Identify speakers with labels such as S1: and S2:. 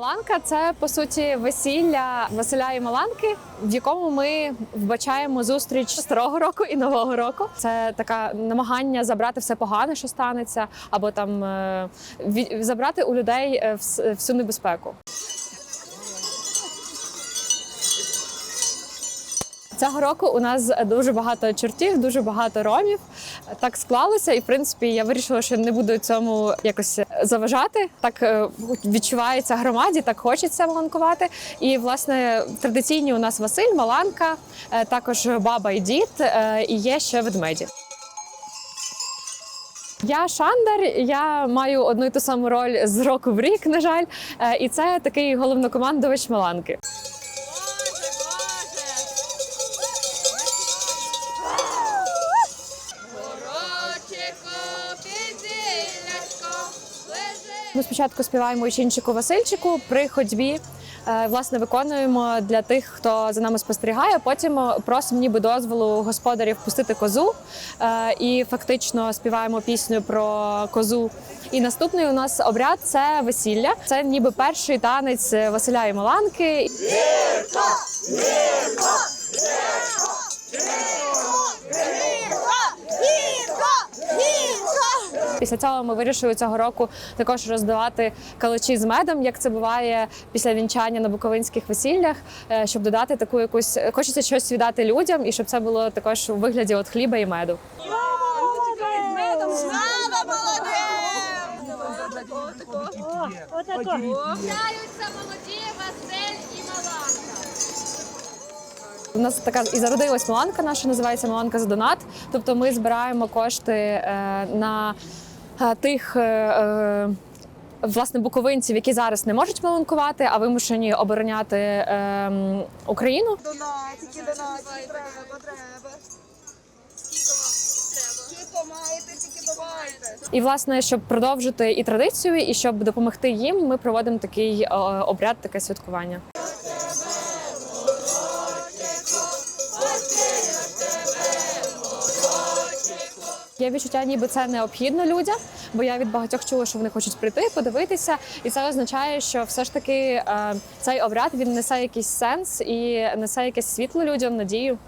S1: Маланка це по суті весілля Василя і Маланки, в якому ми вбачаємо зустріч старого року і нового року. Це таке намагання забрати все погане, що станеться, або там е, забрати у людей е, всю небезпеку. Цього року у нас дуже багато чортів, дуже багато ромів. Так склалося, і в принципі я вирішила, що не буду цьому якось заважати. Так е, відчувається громаді, так хочеться маланкувати. І власне традиційні у нас Василь, Маланка, е, також баба і дід, е, і є ще ведмеді. Я Шандар, я маю одну і ту саму роль з року в рік, на жаль, і це такий головнокомандувач Маланки. Ми спочатку співаємо «Учинчику Васильчику при ходьбі. е, Власне, виконуємо для тих, хто за нами спостерігає. Потім е, просимо ніби дозволу господарів пустити козу е, і фактично співаємо пісню про козу. І наступний у нас обряд це весілля. Це ніби перший танець Василя і Маланки. Після цього ми вирішили цього року також роздавати калачі з медом, як це буває після вінчання на буковинських весіллях, е, щоб додати таку якусь хочеться щось віддати людям, і щоб це було також у вигляді от хліба і меду.
S2: Вітаються молоді Василь і Маланка.
S1: У нас така і зародилась Маланка наша, називається Маланка за донат. Тобто ми збираємо кошти е, на тих. е, е, Власне, буковинців, які зараз не можуть маланкувати, а вимушені обороняти ем, Україну.
S3: Донатики, донатики, треба, треба.
S1: І власне, щоб продовжити і традицію, і щоб допомогти їм, ми проводимо такий е, обряд, таке святкування. Є відчуття, ніби це необхідно людям, бо я від багатьох чула, що вони хочуть прийти, подивитися, і це означає, що все ж таки е, цей обряд він несе якийсь сенс і несе якесь світло людям, надію.